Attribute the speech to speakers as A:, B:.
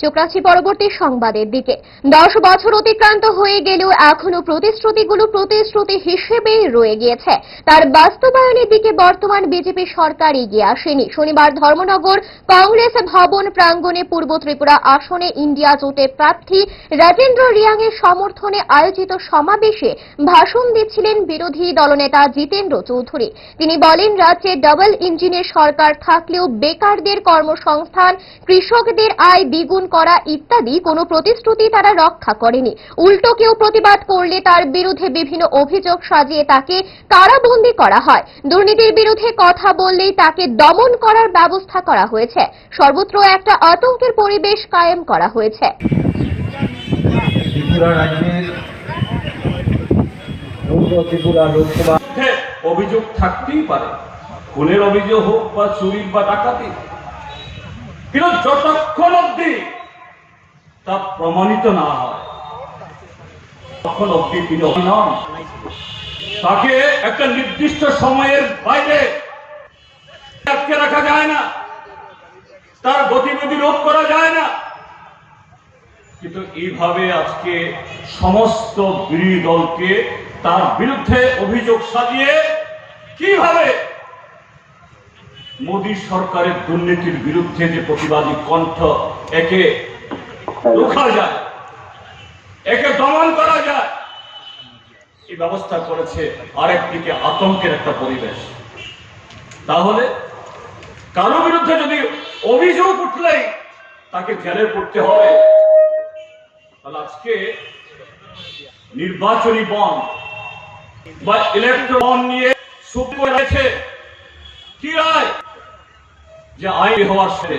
A: চোখ রাখছি পরবর্তী সংবাদের দিকে। দশ বছর অতিক্রান্ত হয়ে গেলেও এখনও প্রতিশ্রুতিগুলো প্রতিশ্রুতি হিসেবেই রয়ে গিয়েছে। তার বাস্তবায়নের দিকে বর্তমান বিজেপি সরকার এগিয়ে আসেনি। শনিবার ধর্মনগর কংগ্রেস ভবন প্রাঙ্গণে পূর্ব ত্রিপুরা আসনে ইন্ডিয়া জোটের প্রার্থী রাজেন্দ্র রিয়াংয়ের সমর্থনে আয়োজিত সমাবেশে ভাষণ দিচ্ছিলেন বিরোধী দলনেতা জিতেন্দ্র চৌধুরী। তিনি বলেন, রাজ্যে ডাবল ইঞ্জিনের সরকার থাকলেও বেকারদের কর্মসংস্থান, কৃষকদের আয় দ্বিগুণ করা ইত্যাদি কোনো প্রতিশ্রুতি তারা রক্ষা করেনি। উল্টো কেউ প্রতিবাদ করলে তার বিরুদ্ধে বিভিন্ন অভিযোগ সাজিয়ে তাকে কারাবন্দী করা হয়। দুর্নীতির বিরুদ্ধে কথা বললেই তাকে দমন করার ব্যবস্থা করা হয়েছে। সর্বত্র একটা আতঙ্কের পরিবেশ কায়েম করা হয়েছে।
B: ত্রিপুরা রাজ্যের ত্রিপুরা লোকসভা
C: অভিযোগ থাকতেই পারে। খুনের অভিযোগ হোক বা চুরির বা ডাকাতি কিন্তু যতক্ষণ অব্দি তা প্রমাণিত না হয়। তাকে একটা নির্দিষ্ট সময়ের বাইরে আটকে রাখা যায় না। তার গতিবিধি রোধ করা যায় না। কিন্তু এইভাবে আজকে সমস্ত বিরোধী দলকে তার বিরুদ্ধে অভিযোগ সাজিয়ে কীভাবে মোদী সরকারের দুর্নীতির বিরুদ্ধে যে প্রতিবাদী কণ্ঠ একে রোখা যায়। একে দমন করা যায়। এই ব্যবস্থা করেছে আরেকদিকে আতঙ্কের একটা পরিবেশ। তাহলে কারও বিরুদ্ধে যদি অভিযোগ উঠলেই তাকে জেলে পড়তে হবে, তাহলে আজকে নির্বাচনী বন বা ইলেকট্রন নিয়ে সুপ্রিম রয়েছে কি রায়? যে আইন হওয়ার সেরে।